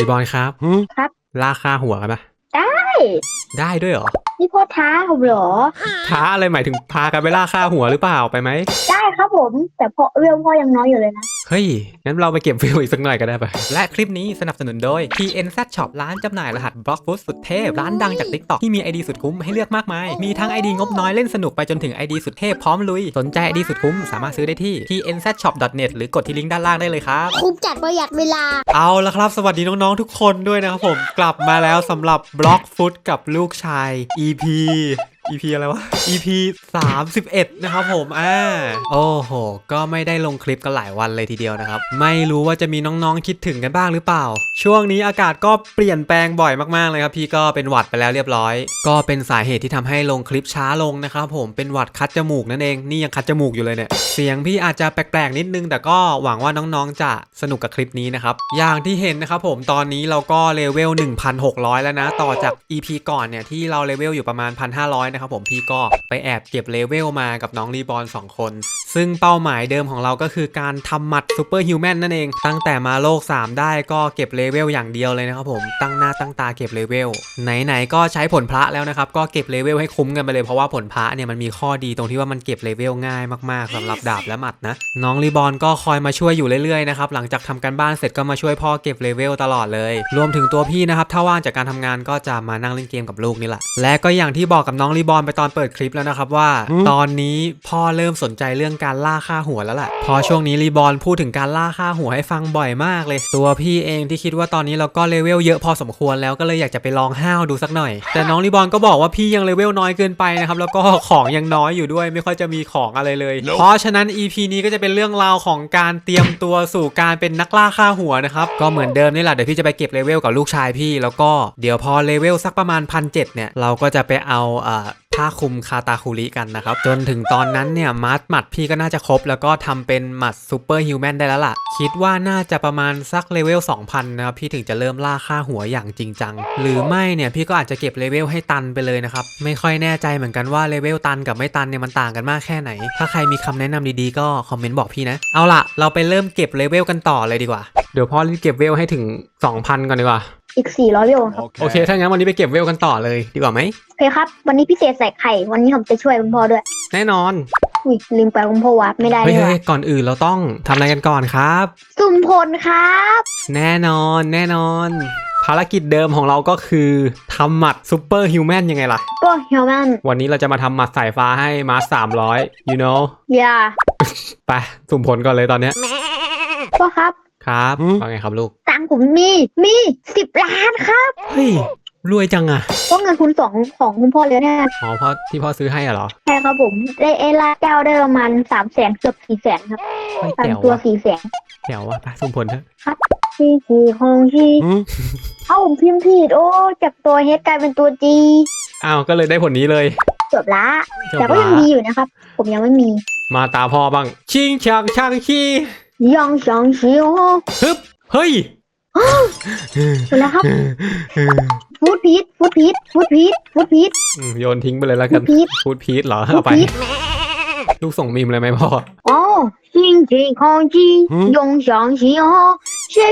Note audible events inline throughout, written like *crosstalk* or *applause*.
รีบอลครับ ครับลากค่าหัวกันปะได้ ได้ด้วยเหรอ นี่พ่อท้าผมเหรอ ท้าอะไรหมายถึงพากันไปล่าค่าหัวหรือเปล่าไปไหมได้ครับผม แต่พ่อเรื่องพ่อยังน้อยอยู่เลยนะ เฮ้ย งั้นเราไปเก็บฟิลอีกสักหน่อยก็ได้ปะและคลิปนี้สนับสนุนโดย TNZ Shop ร้านจำหน่ายรหัสบล็อกฟุตสุดเทพ ร้านดังจาก TikTok ที่มี ID สุดคุ้มให้เลือกมากมาย มีทั้ง ID งบน้อยเล่นสนุกไปจนถึง ID สุดเทพพร้อมลุย สนใจ ID สุดคุ้มสามารถซื้อได้ที่ tnzshop.net หรือกดที่ลิงก์ด้านล่างได้เลยครับ คุ้มจัดประหยัดเวลา เอาละครับ สวัสดีน้องๆทุกคนด้วยนะครับผม กลับมาแล้วสำหรับบล็อกฟุตกับลูกชาย EP EP อะไรวะ EP 31 นะครับผม อ่า โอ้โห ก็ไม่ได้ลงคลิปกันหลายวันเลยทีเดียวนะครับ ไม่รู้ว่าจะมีน้องๆคิดถึงกันบ้างหรือเปล่า ช่วงนี้อากาศก็เปลี่ยนแปลงบ่อยมากๆเลยครับ พี่ก็เป็นหวัดไปแล้วเรียบร้อย ก็เป็นสาเหตุที่ทำให้ลงคลิปช้าลงนะครับผม เป็นหวัดคัดจมูกนั่นเอง นี่ยังคัดจมูกอยู่เลยเนี่ย เสียงพี่อาจจะแปลกๆนิดนึง แต่ก็หวังว่าน้องๆจะสนุกกับคลิปนี้นะครับ อย่างที่เห็นนะครับผม ตอนนี้เราก็เลเวล 1,600 แล้วนะ ต่อจาก EP ก่อนเนี่ยที่เราเลเวลอยู่ประมาณ 1,500นะครับผมพี่ก็ไปแอบเก็บเลเวลมากับน้องรีบอล2 คน ซึ่งเป้าหมายเดิมของเราก็คือการทำหมัดซูเปอร์ฮิวแมนนั่นเอง ตั้งแต่มาโลก 3 ได้ก็เก็บเลเวลอย่างเดียวเลยนะครับผมตั้งหน้าตั้งตาเก็บเลเวลไหนๆก็ใช้ผลพระแล้วนะครับก็เก็บเลเวลให้คุ้มกันไปเลยเพราะว่าผลพระเนี่ยมันมีข้อดีตรงที่ว่ามันเก็บเลเวลง่ายมากๆสำหรับดาบและหมัดนะน้องรีบอลก็คอยมาช่วยอยู่เรื่อยๆนะครับหลังจากทำการบ้านเสร็จก็มาช่วยพ่อเก็บเลเวลตลอดเลย รวมถึงตัวพี่นะครับถ้าว่างจากการทำงานก็จะมานั่งเล่นเกมกับลูกนี่แหละและก็อย่างที่บอกกับน้องรีบอลไปตอนเปิดคลิปแล้วนะครับว่า ตอนนี้พ่อเริ่มสนใจเรื่องการล่าค่าหัวแล้วล่ะเพอช่วงนี้รีบอลพูดถึงการล่าค่าหัวให้ฟังบ่อยมากเลย ตัวพี่เองที่คิดว่าตอนนี้เราก็เลเวลเยอะพอสมควรแล้วก็เลยอยากจะไปลองห้าวดูสักหน่อย แต่น้องรีบอลก็บอกว่าพี่ยังเลเวลน้อยเกินไปนะครับแล้วก็ของยังน้อยอยู่ด้วยไม่ค่อยจะมีของอะไรเลย เพราะฉะนั้น EP นี้ก็จะเป็นเรื่องราวของการเตรียมตัวสู่การเป็นนักล่าค่าหัวนะครับก็เหมือนเดิมนี่แหละเดี๋ยวพี่จะไปเก็บเลเวลกับลูกชายพี่แล้วก็เดี๋ยวพอเลเวลสักประมาณพันเเนี่ยเราก็จะไปเอาเอ่อ ผ้าคลุมคาตาคุริกันนะครับ จนถึงตอนนั้นเนี่ยมาร์ทหมัดพี่ก็น่าจะครบ แล้วก็ทำเป็นหมัดซูเปอร์ฮิวแมนได้แล้วล่ะ คิดว่าน่าจะประมาณสักเลเวล2,000นะครับพี่ถึงจะเริ่มล่าค่าหัวอย่างจริงจัง หรือไม่เนี่ยพี่ก็อาจจะเก็บเลเวลให้ตันไปเลยนะครับ ไม่ค่อยแน่ใจเหมือนกันว่าเลเวลตันกับไม่ตันเนี่ยมันต่างกันมากแค่ไหน ถ้าใครมีคำแนะนำดีๆก็คอมเมนต์บอกพี่นะ เอาล่ะ เราไปเริ่มเก็บเลเวลกันต่อเลยดีกว่า เดี๋ยวพ่อรีบเก็บเวลให้ถึง 2,000ก่อนดีกว่า อีก400เวลครับ โอเค ถ้างั้นวันนี้ไปเก็บเวลกันต่อเลยดีกว่าไหม โอเคครับ วันนี้พิเศษใส่ไข่ วันนี้ผมจะช่วยคุณพ่อด้วย แน่นอน อุ้ยลืมไปคุณพ่อวัดไม่ได้เฮ้ยเลยเฮ้ยว่ะก่อนอื่นเราต้องทำอะไรกันก่อนครับ สุ่มผลครับ แน่นอนแน่นอน ภารกิจเดิมของเราก็คือทำหมัดซูเปอร์ฮิวแมนยังไงล่ะ ก็ฮิวแมนวันนี้เราจะมาทำหมัดสายฟ้าให้มาสามร้อย you know อย่าไปสุ่มผลก่อนเลยตอนเนี้ยพ่อครับ ครับว่าไงครับลูก ตังค์ผมมีมีสิบล้านครับเฮ้ย รวยจังอะก็เงินคุณสองของคุณพ่อเลยแน่อ๋อเพราะที่พ่อซื้อให้อะเหรอใช่ครับผมได้เอลาแก้วได้ประมาณสามแสนเกือบสี่แสนครับเฮ้ยสามแจ๋วตัวว่ะสี่แสนแจ๋วว่ะไปสุ่มผลเถอะชีชีคงชีเอ้าผมพิมพ์ผิดโอ้จากตัวเฮดกลายเป็นตัวจีอ้าวก็เลยได้ผลนี้เลยเกือบละจบแต่ก็ยังละดีอยู่นะครับ ผมยังไม่มี มาตาพ่อบ้าง ชิงชังช่างขี้ ยังสังเสียวฮึบเฮ้ยไปแล้วครับฟูดพีทฟูดพีทฟูดพีทฟูดพีทโยนทิ้งไปเลยแล้วกันฟูดพีทเหรอเอาไป ลูกส่งมีมเลยไหมพ่อ โอ้จริงจริงของจริงยงสองสีห้อ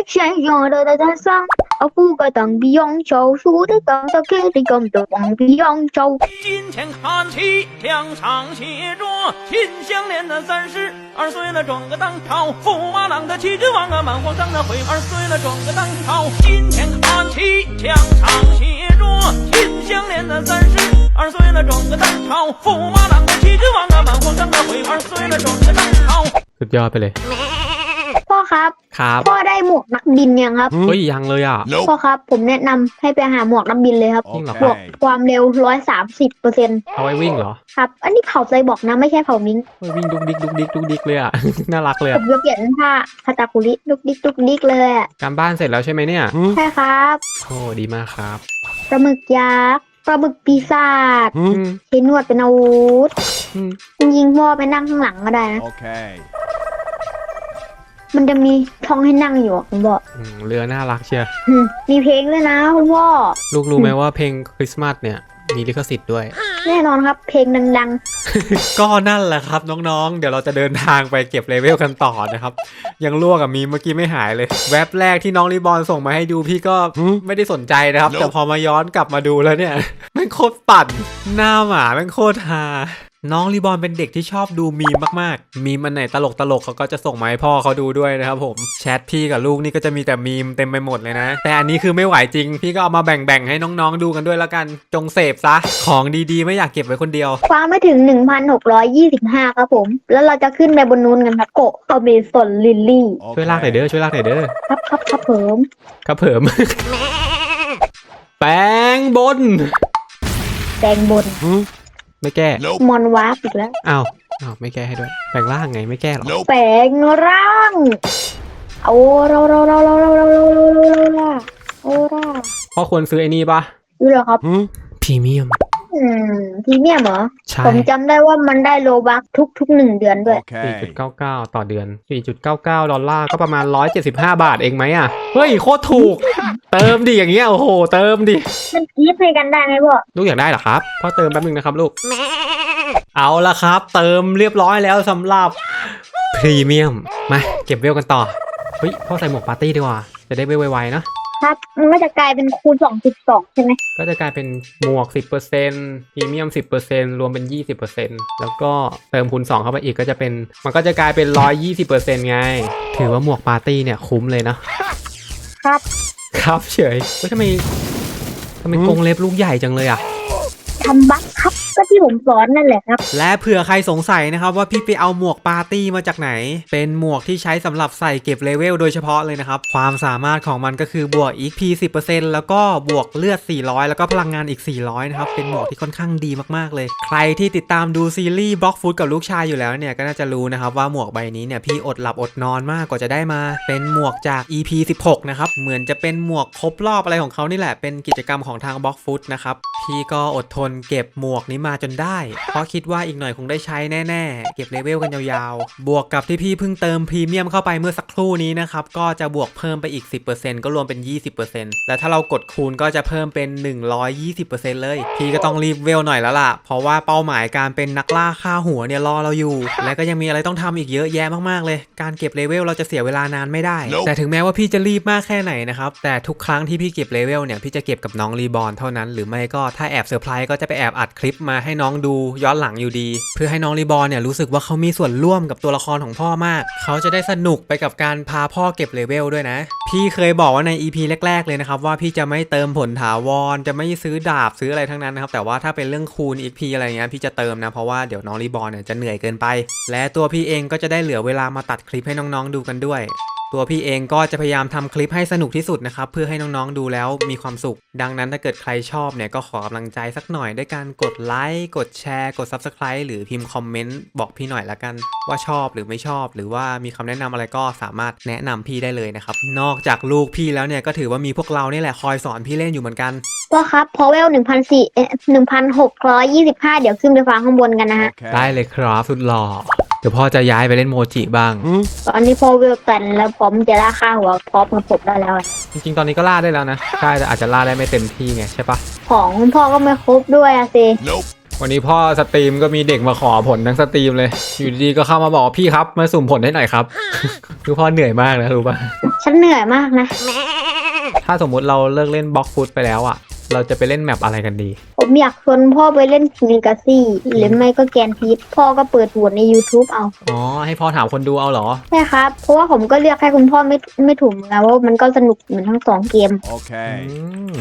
谁用的的的上，啊，不个等比用手，数的等的给的更的往比用手。金钱看齐，墙上写着秦香莲的三十二岁了，转个当朝；驸马郎的齐君王啊，满皇上的回二岁了，转个当朝。金钱看齐，墙上写着秦香莲的三十二岁了，转个当朝；驸马郎的齐君王啊，满皇上的回二岁了，转个当朝。 *laughs* สุดยอดไปเลย พ่อ ครับครับพ่อได้หมวกนักบินยังครับเฮ้ยยังเลยอะ พ่อครับ ผมแนะนำให้ไปหาหมวกนักบินเลยครับจริงเหรอบวกความเร็วร้อยสามสิบเปอร์เซ็นต์เอาไว้วิ่งเหรอครับ อันนี้เผาไซบอร์กนะไม่ใช่เผามิงเฮ้ยวิ่งดุกดิกดุกดิกดุกดิกเลยอะน่ารักเลยผอะมจะเปลี่ยนเป็นผ้าคาตาคุริดุกดิกดุกดิกเลยอะการบ้านเสร็จแล้วใช่ไหมเนี่ยใช่ครับโอ้ดีมากครับปลาหมึกยักษ์ปลาหมึกปีศาจอืมใช้นวดเป็นอาวุธอืมจริงๆพ่อไปนั่งข้างหลังก็ได้นะ Okay. มันจะมีช่องให้นั่งอยู่อะคุณพ่ออืมเรือน่ารักเชียวอืมมีเพลงด้วยนะคุณพ่อ ลูกรู้ไหมว่าเพลงคริสต์มาสเนี่ยมีลิขสิทธิ์ด้วยจแน่นอนครับ เพลงดังก็นั่นแหละครับน้องๆ เดี๋ยวเราจะเดินทางไปเก็บเลเวลกันต่อนะครับ ยังลวกกับมีเมื่อกี้ไม่หายเลย แว็บแรกที่น้องรีบอลส่งมาให้ดูพี่ก็ไม่ได้สนใจนะครับ แต่พอมาย้อนกลับมาดูแล้วเนี่ยแม่งโคตรปั่น หน้าหมาแม่งโคตรฮา น้องรีบอลเป็นเด็กที่ชอบดูมีมมากๆ มีมันไหนตลกตลกๆเขาก็จะส่งมาให้พ่อเขาดูด้วยนะครับผมแชทพี่กับลูกนี่ก็จะมีแต่มีมเต็มไปหมดเลยนะ แต่อันนี้คือไม่ไหวจริง พี่ก็เอามาแบ่งๆให้น้องๆดูกันด้วยแล้วกันจงเสพซะ ของดีๆ ไม่อยากเก็บไว้คนเดียวๆฟ้าไม่ถึง 1,625 ครับผม แล้วเราจะขึ้นไปบนนู้นกันครับโกะอเมซอนลิลลี่ ช่วยลากหน่อยเด้อช่วยลากหน่อยเด้อครับครับครับผมครับเผิมแปลงบนแดงบน ไม่แก้มอนวาร์ปอีกแล้วอ้าวอ้าวไม่แก้ให้ด้วยแปลงล่างไงไม่แก้หรอแปลงร่างเอาเราเราเราเราเราเราเราเราเราเราโอ้ร่าพ่อควรซื้อไอ้นี่ปะดูเหรอครับพรีเมียม อืมพรีเมียมเหรอ ใช่ผมจำได้ว่ามันได้โลบักทุกทุกหนึ่งเดือนด้วย4.99 ต่อเดือน 4.99 ดอลลาร์ก็ประมาณ 175 บาทเองไหมอะ เฮ้ย โคตรถูก เติมดิอย่างเงี้ย โอ้โห เติมดิ มันกีฟให้กันได้ไหมพ่อลูกอยากได้เหรอครับ พ่อเติมแป๊บนึงนะครับลูก เอาละครับ เติมเรียบร้อยแล้วสำหรับพรีเมียม มา เก็บเวลกันต่อ เฮ้ย พ่อใส่หมวกปาร์ตี้ดีกว่า จะได้เวลไวๆเนอะ ครับ มันก็จะกลายเป็นคูณสองจุดสองใช่ไหม ก็จะกลายเป็นหมวก 10%พรีเมียม 10%รวมเป็น 20%แล้วก็เติมคูณ 2 เข้าไปอีกก็จะเป็น มันก็จะกลายเป็น 120%ไง ถือว่าหมวกปาร์ตี้เนี่ยคุ้มเลยเนาะครับ ครับเฉยเฮ้ยทำไมทำไมกรงเล็บลูกใหญ่จังเลยอะ ทำบัคครับ ก็ที่ผมสอนนั่นแหละครับ และเผื่อใครสงสัยนะครับว่าพี่ไปเอาหมวกปาร์ตี้มาจากไหน เป็นหมวกที่ใช้สำหรับใส่เก็บเลเวลโดยเฉพาะเลยนะครับ ความสามารถของมันก็คือบวก EP 10%แล้วก็บวกเลือด 400 แล้วก็พลังงานอีก 400 นะครับ เป็นหมวกที่ค่อนข้างดีมากๆเลย ใครที่ติดตามดูซีรีส์บล็อกฟุตกับลูกชายอยู่แล้วเนี่ยก็น่าจะรู้นะครับว่าหมวกใบนี้เนี่ยพี่อดหลับอดนอนมากกว่าจะได้มา เป็นหมวกจาก EP 16 นะครับ เหมือนจะเป็นหมวกครบรอบอะไรของเขานี่แหละ เป็นกิจกรรมของทางบล็อกฟุตนะครับ พี่ก็อดทนเก็บหมวกนี้มาจนได้ เพราะคิดว่าอีกหน่อยคงได้ใช้แน่ๆ เก็บเลเวลกันยาวๆ บวกกับที่พี่เพิ่งเติมพรีเมียมเข้าไปเมื่อสักครู่นี้นะครับ ก็จะบวกเพิ่มไปอีก 10%ก็รวมเป็น 20%และถ้าเรากดคูณก็จะเพิ่มเป็น 120%เลย พี่ก็ต้องรีบเวลหน่อยแล้วล่ะ เพราะว่าเป้าหมายการเป็นนักล่าฆ่าหัวเนี่ยรอเราอยู่ และก็ยังมีอะไรต้องทำอีกเยอะแยะมากๆเลย การเก็บเลเวลเราจะเสียเวลานานไม่ได้ แต่ถึงแม้ว่าพี่จะรีบมากแค่ไหนนะครับ แต่ทุกครั้งที่พี่เก็บเลเวลเนี่ย พี่จะเก็บกับน้องรีบอร์นเท่านั้น หรือไม่ก็ถ้าแอบเซอร์ไพรส์ก็จะไปแอบอัดคลิปมาให้น้องดูย้อนหลังอยู่ดี เพื่อให้น้องรีบอร์นเนี่ยรู้สึกว่าเขามีส่วนร่วมกับตัวละครของพ่อมาก เขาจะได้สนุกไปกับการพาพ่อเก็บเลเวลด้วยนะ พี่เคยบอกว่าใน EP แรก ๆ เลยนะครับว่าพี่จะไม่เติมผลถาวรจะไม่ซื้อดาบซื้ออะไรทั้งนั้นนะครับแต่ว่าถ้าเป็นเรื่องคูณ EP อะไรเงี้ยพี่จะเติมนะเพราะว่าเดี๋ยวน้องรีบอร์นเนี่ยจะเหนื่อยเกินไป และตัวพี่เองก็จะได้เหลือเวลามาตัดคลิปให้น้องๆดูกันด้วย ตัวพี่เองก็จะพยายามทำคลิปให้สนุกที่สุดนะครับ เพื่อให้น้องๆดูแล้วมีความสุข ดังนั้นถ้าเกิดใครชอบเนี่ยก็ขอกำลังใจสักหน่อยด้วยการกดไลค์กดแชร์กด Subscribe หรือพิมพ์คอมเมนต์บอกพี่หน่อยละกัน ว่าชอบหรือไม่ชอบ หรือว่ามีคำแนะนำอะไรก็สามารถแนะนำพี่ได้เลยนะครับ นอกจากลูกพี่แล้วเนี่ยก็ถือว่ามีพวกเรานี่แหละคอยสอนพี่เล่นอยู่เหมือนกันก็ครับพอเวลหนึ่งพันสี่หนึ่งพันหกร้อยยี่สิบห้าเดี๋ยวขึ้นไปฟังข้างบนกันนะฮะได้เลยครับสุดหล่อ เดี๋ยวพ่อจะย้ายไปเล่นโมจิบ้าง ตอนนี้พอเวลตันแล้วผมจะล่าค่าหัวพร้อมกับผมได้แล้วจริงๆ ตอนนี้ก็ล่าได้แล้วนะใช่แต่อาจจะล่าได้ไม่เต็มที่ไงใช่ปะของคุณพ่อก็ไม่ครบด้วยอะสิวันนี้พ่อสตรีมก็มีเด็กมาขอผลทั้งสตรีมเลย อยู่ดีๆก็เข้ามาบอกพี่ครับมาสุ่มผลให้หน่อยครับ คือพ่อเหนื่อยมากนะรู้ป่ะฉันเหนื่อยมากนะถ้าสมมุติเราเลิกเล่นบล็อกฟุตไปแล้วอะ เราจะไปเล่นแมปอะไรกันดี ผมอยากชวนพ่อไปเล่นคิงกาซี่หรือไม่ก็แกนพีทพ่อก็เปิดโหวตใน YouTube เอา อ๋อ ให้พ่อถามคนดูเอาเหรอ ใช่ครับ เพราะว่าผมก็เลือกให้คุณพ่อไม่ไม่ถูกนะว่ามันก็สนุกเหมือนทั้งสองเกม Okay. อืม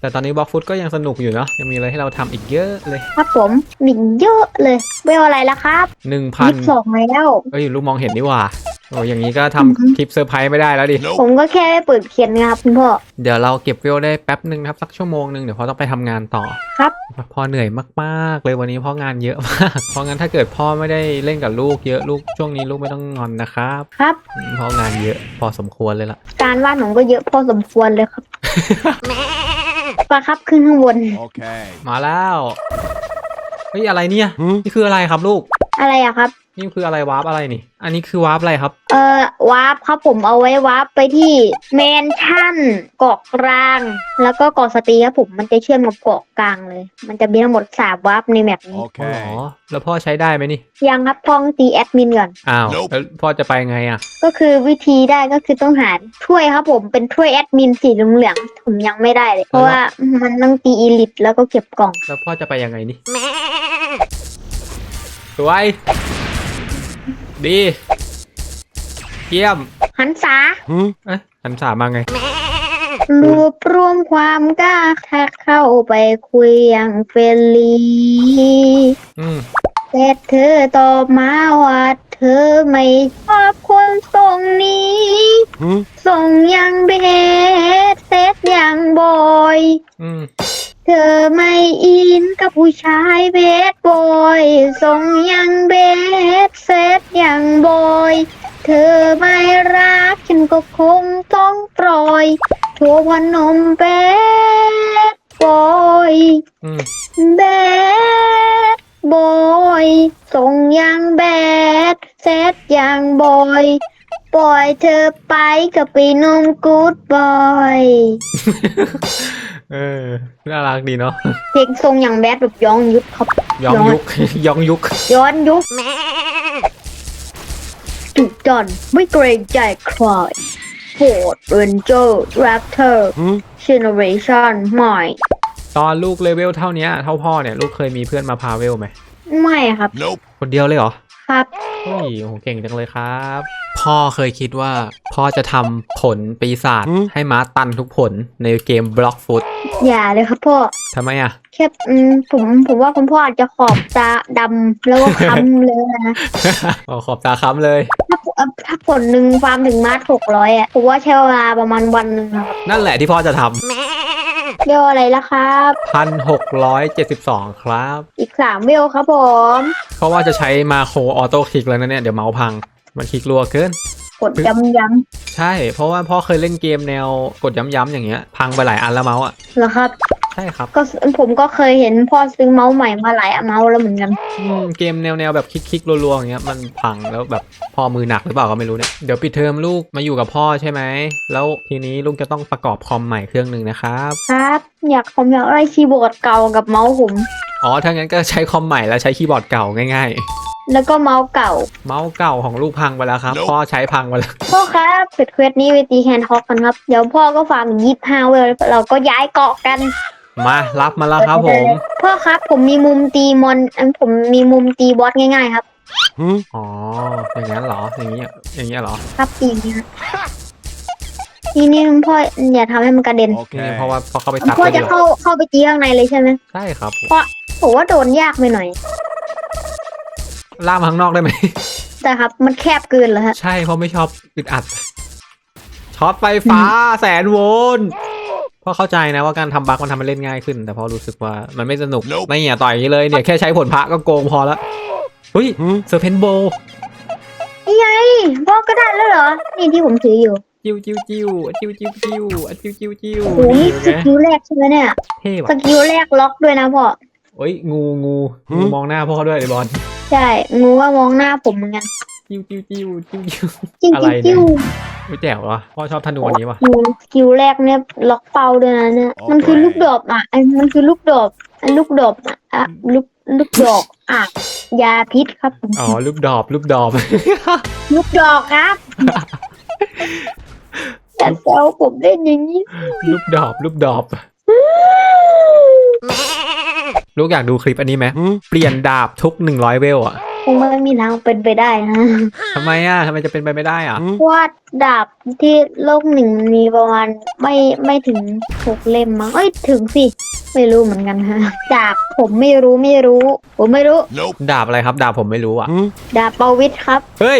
แต่ตอนนี้บล็อกฟุตก็ยังสนุกอยู่เนาะยังมีอะไรให้เราทำอีกเยอะเลยครับผมมีเยอะเลยเวลอะไรละครับหนึ่งพันยี่สิบสองแล้ว เอ้ยลูกมองเห็นนี่หว่าโอ้อย่างนี้ก็ทำคลิปเซอร์ไพรส์ไม่ได้แล้วดิ ผมก็แค่ไปเปิดเขียนนะครับคุณพ่อ เดี๋ยวเราเก็บเวลได้แป๊บหนึ่งนะครับสักชั่วโมงหนึ่งเดี๋ยวพ่อต้องไปทำงานต่อครับ พ่อเหนื่อยมากๆ เลยวันนี้เพ่องานเยอะมาก เพราะงั้นถ้าเกิดพ่อไม่ได้เล่นกับลูกเยอะลูกช่วงนี้ลูกไม่ต้องงอนนะครับครับอืมเพ่องานเยอะพอสมควรเลยล่ะ การวาดผมก็เยอะพอสมควรเลยครับ ปลาครับขึ้นข้างบน Okay. มาแล้วเฮ้ยอะไรเนี่ย นี่คืออะไรครับลูก อะไรอะครับ นี่คืออะไรวาร์ปอะไรนี่ อันนี้คือวาร์ปอะไรครับ เอ่อวาร์ปครับผมเอาไว้วาร์ปไปที่แมนชั่นเกาะกลาง แล้วก็เกาะสตรีครับผมมันจะเชื่อมกับเกาะกลางเลย มันจะมีทั้งหมดสามวาร์ปในแมปนี้ อ๋อ Okay. แล้วพ่อใช้ได้ไหมนี่ ยังครับพองตีแอดมินก่อน อ้าว Nope แล้วพ่อจะไปไงอะ ก็คือวิธีได้ก็คือต้องหาถ้วยครับผมเป็นถ้วยแอดมินสีเหลืองๆผมยังไม่ได้เลย เพราะว่ามันต้องตีอีลิตแล้วก็เก็บกล่อง แล้วพ่อจะไปยังไงนี่สวย ดีเยี่ยมหันษา Hmm? เอ๊ะหันสามาไง รวบรวมความกล้าทักเข้าไปคุยอย่างเฟรนลีอืมแต่เธอตอบมาว่าเธอไม่ชอบคนทรงนี้ Hmm? ส่งยังเบสเซตอย่างบอย อืมเธอไม่อินกับผู้ชายเบสบอยส่งยังเบสเซตอย่างบอย เธอไม่รักฉันก็คงต้องปล่อยโชว์พนมเบสบอยอืมแบดบอยส่งยังแบดเซตยังบอย ปล่อยเธอไปกับไปนมกูดบอย เออ น่ารักดีเนาะ เพลงทรงอย่างแบดแบบย้อนยุคครับ ย้อนยุค ย้อนยุค ย้อนยุคจุดจอนไม่เกรงใจใครโหดเรนเจอร์แรปเตอร์ Hmm? เจเนอเรชันใหม่ ตอนลูกเลเวลเท่าเนี้ยเท่าพ่อเนี่ย ลูกเคยมีเพื่อนมาพาเวลไหม ไม่ครับ Nope. คนเดียวเลยเหรอ ครับเฮ้ยโอ้โหเก่งจังเลยครับ พ่อเคยคิดว่า พ่อจะทำผลปีศาจอืมให้ม้าตันทุกผลในเกมบล็อกฟุตอย่าเลยครับพ่อทำไมอะ แค่อืมผมผมว่าคุณพ่ออาจจะขอบตาดำแล้วก็ค้ำเลยนะอ๋อขอบตาค้ำเลย ถ้าเอ่อถ้าผลหนึ่งฟาร์มถึงมาหกร้อยอะผมว่าใช้เวลาประมาณวันหนึ่งครับ นั่นแหละที่พ่อจะท เรียกว่าอะไรล่ะครับำพันหกร้อยเจ็ดสิบสองครับ อีกสามเวลครับผม เพราะว่าจะใช้มาโครออโต้คลิกแล้วนะเนี่ย เดี๋ยวเมาส์พัง มันคลิกรัวเกิน กดย้ำย้ใช่ เพราะว่าพ่อเคยเล่นเกมแนวกดย้ำๆอย่างเงี้ย พังไปหลายอันแล้วเมาส์อะำเหรอครับใช่ครับก็ผมก็เคยเห็นพ่อซื้อเมาส์ใหม่มาหลายเมาส์แล้วเหมือนกันอืมเกมแนวๆแบบคลิกๆรัวๆอย่างเงี้ยมันพังแล้วแบบพ่อมือหนักหรือเปล่าก็ไม่รู้เนี่ยเดี๋ยวปิดเทอมลูกมาอยู่กับพ่อใช่ไหมแล้วทีนี้ลูกจะต้องประกอบคอมใหม่เครื่องหนึ่งนะครับครับ อยากผมอยากได้คีย์บอร์ดเก่ากับเมาส์ผม อ๋อถ้างั้นก็ใช้คอมใหม่แล้วใช้คีย์บอร์ดเก่าง่ายแล้วก็เมาส์เก่าๆเมาส์เก่าของลูกพังไปแล้วครับ Nope พ่อใช้พังไปแล้ว พ่อครับเปิดเควสนี้ไปตีแฮนด์ฮอกกันครับ เดี๋ยวพ่อก็ฟาร์มยี่ห้าเวลแล้วเราก็ย้ายเกาะกัน มารับมาแล้วครับผม พ่อครับ ผมมีมุมตีมอนอันผมมีมุมตีบอสง่ายๆครับ Hmm? อ๋ออย่างนั้นเหรออย่างนี้ยอย่างเงี้ยเหรอครับตีอย่างนี้ครับนี่นี่พ่ออย่าทำให้มันกระเด็นนี่เพราะ Okay. ว่าพอเข้าไปซัดพ่อไปจะเดียวเข้าเข้าไปตีข้างในเลยใช่ไหมใช่ครับผมว่าโดนยากไปหน่อยล่ามข้างนอกได้ไหมแต่ครับ มันแคบเกินแล้วฮะใช่เพราะไม่ชอบอึดอัดช็อตไฟฟ้าแสนโวลต์ พอเข้าใจนะว่าการทำบั๊กมันทำให้เล่นง่ายขึ้น แต่พอรู้สึกว่ามันไม่สนุก Nope ไม่อย่าต่อยอย่างนี้เลยเนี่ยแค่ใช้ผลพระก็โกงพอละเฮ้ย Hmm? เซอร์เพนโบนี่ไงพ่อก็ได้แล้วเหรอ นี่ที่ผมถืออยู่ จิ้วจิ้วจิ้วจิ้วจิ้วจิ้วจิ้วจิ้วจิ้วโอ้โหนี่สนี่ไงกิลแรกใช่ไหมเนี่ยเท่สว่ะกิลแรกล็อกด้วยนะพ่อเฮ้ยงูงูหืมงูมองหน้าพ่อด้วยไอ้บอลใช่งูว่ามองหน้าผมเหมือนกัน จิ้วจิ้วจิ้วจิ้วจิ้วจิ้งอะไรจิ้วเนี่ยจิ้วไม่แจ๋ววะพ่อชอบธนูอันนี้วะงูสกิลแรกเนี่ยล็อกเป้าด้วยนะเนี่ยโอเคมันคือลูกดอกอะไอ้มันคือลูกดอกไอ้ลูกดอกอะอะลูกลูกดอกอะยาพิษครับผมอ๋อลูกดอบลูกดอบลูกดอกครับแต่แซวผมเล่นอย่างนี้ลูกดอบลูกดอบลูกอยากดูคลิปอันนี้ไหม Hmm? เปลี่ยนดาบทุก100เวลอะ คงไม่มีทางเป็นไปได้นะทำไมอะทำไมจะเป็นไปไม่ได้อะ Hmm? เพราะว่าดาบที่โลกหนึ่งมีประมาณไม่ไม่ถึงหกเล่มมั้งเอ้ยถึงสิไม่รู้เหมือนกันฮะดาบผมไม่รู้ไม่รู้ ผมไม่รู้ Nope. ดาบอะไรครับ ดาบผมไม่รู้อะ Hmm? ดาบเปาวิทย์ครับ เฮ้ย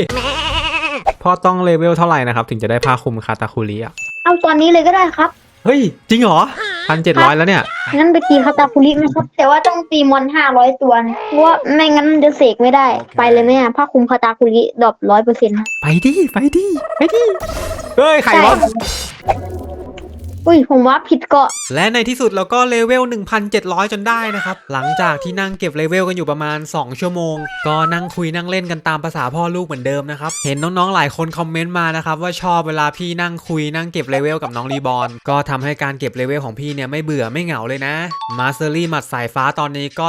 พ่อต้องเลเวลเท่าไหร่นะครับ ถึงจะได้ผ้าคลุมคาตาคุริอะเอาตอนนี้เลยก็ได้ครับ เฮ้ย จริงเหรอพันเจ็ดร้อยแล้วเนี่ย งั้นไปตีคาตาคุรินะครับ แต่ว่าต้องตีมอนห้าร้อยตัวนะเพราะว่าไม่งั้นมันจะเสกไม่ได้โอเคไปเลยไหมอะผ้าคลุมคาตาคุริดรอปร้อยเปอร์เซ็นต์ไปดิ ไปดิ ไปดิ เฮ้ยไข่วะ อุ้ยผมว่าผิดเกาะ และในที่สุดเราก็เลเวล 1,700 จนได้นะครับ หลังจากที่นั่งเก็บเลเวลกันอยู่ประมาณ 2 ชั่วโมง ก็นั่งคุยนั่งเล่นกันตามภาษาพ่อลูกเหมือนเดิมนะครับ เห็นน้องๆ หลายคนคอมเมนต์มานะครับ ว่าชอบเวลาพี่นั่งคุยนั่งเก็บเลเวลกับน้องรีบอลก็ทำให้การเก็บเลเวลของพี่เนี่ยไม่เบื่อไม่เหงาเลยนะมาสเตอรี่หมัดสายฟ้าตอนนี้ก็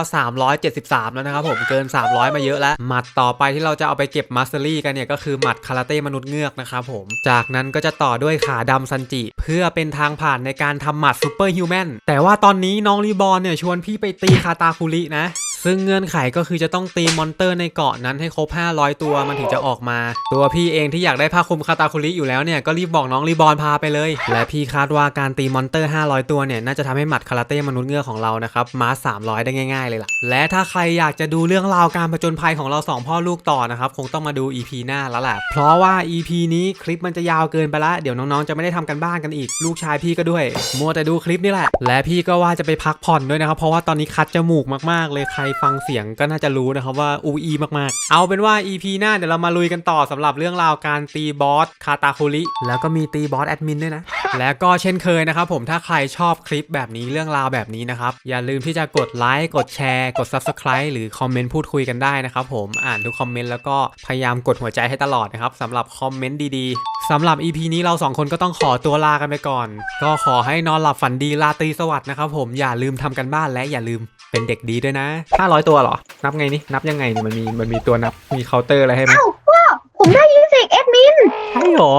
373 แล้วนะครับผมเกิน 300 มาเยอะแล้วหมัดต่อไปที่เราจะเอาไปเก็บมาสเตอรี่กันเนี่ยก็คือหมัดคาราเต้มนุษย์เงือกนะครับผมจากนั้นก็จะต่อด้วยขาดำซันจิ เพื่อเป็นทางผ่านในการทำหมัดซูเปอร์ฮิวแมนแต่ว่าตอนนี้น้องรีบอลเนี่ยชวนพี่ไปตีคาตาคุรินะ ซึ่งเงื่อนไขก็คือจะต้องตีมอนเตอร์ในเกาะนั้นให้ครบ 500 ตัวมันถึงจะออกมา ตัวพี่เองที่อยากได้ผ้าคลุมคาตาคุริอยู่แล้วเนี่ยก็รีบบอกน้องรีบอลพาไปเลย และพี่คาดว่าการตีมอนเตอร์ 500 ตัวเนี่ยน่าจะทำให้หมัดคาราเต้มนุษย์เงือกของเรานะครับมาส300 ได้ง่าย ๆ เลยล่ะ และถ้าใครอยากจะดูเรื่องราวการผจญภัยของเราสองพ่อลูกต่อนะครับคงต้องมาดู EP หน้าแล้วแหละเพราะว่า EP นี้คลิปมันจะยาวเกินไปละเดี๋ยวน้องๆจะไม่ได้ทำกันบ้านกันอีก ลูกชายพี่ก็ด้วยมัวแต่ดูคลิปนี่แหละ และพี่ก็ว่าจะไปพักผ่อนด้วยนะครับเพราะว่าตอนนี้คัดจมูกมากๆเลยใครฟังเสียงก็น่าจะรู้นะครับว่าอูอีมากๆ เอาเป็นว่า EP หน้าเดี๋ยวเรามาลุยกันต่อสำหรับเรื่องราวการตีบอสคาตาคุริแล้วก็มีตีบอสแอดมินด้วยนะ และก็เช่นเคยนะครับผมถ้าใครชอบคลิปแบบนี้เรื่องราวแบบนี้นะครับอย่าลืมที่จะกดไลค์กดแชร์กด Subscribe หรือคอมเมนต์พูดคุยกันได้นะครับผมอ่านทุกคอมเมนต์แล้วก็พยายามกดหัวใจให้ตลอดนะครับสำหรับคอมเมนต์ดีๆสำหรับ EP นี้เราสองคนก็ต้องขอตัวลากันไปก่อน ก็ขอให้นอนหลับฝันดีราตรีสวัสดิ์นะครับผมอย่าลืมทำกันบ้านและอย่าลืม เป็นเด็กดีด้วยนะ500ตัวเหรอ นับไงนี่ นับยังไงเนี่ยมันมี มันมีตัวนับ มีเคาน์เตอร์อะไรให้ไหมเอ้าพ่อผมได้ยินเสียงแอดมินใช่หรอ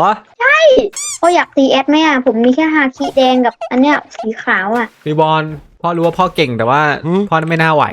พ่ออยากตีแอดไหมอะ ผมมีแค่ฮาคิแดงกับอันเนี้ยสีขาวอะรีบอลพ่อรู้ว่าพ่อเก่งแต่ว่าพ่อไม่น่าไหว